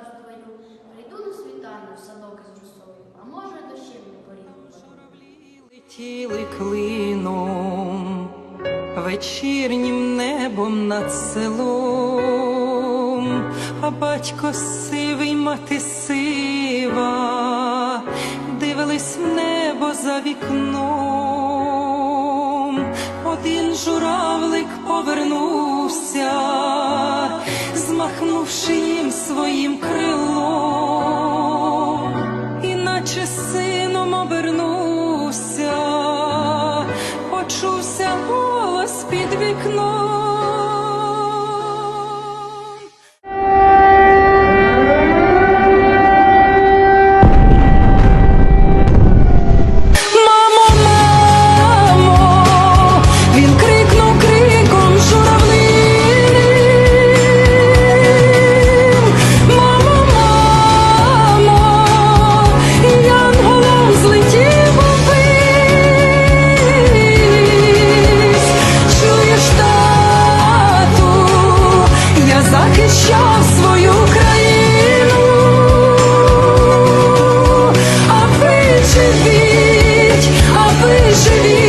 вдарю твою, прийду на світанню в садок із росою, а може дощем не поріг. Летіли клином вечірнім небом над селом, а батько сивий, мати сива, дивились в небо за вікном. Один журавлик повернувся, змахнувши їм своїм крилом іначе сином обернувся, почувся голос під вікном. city.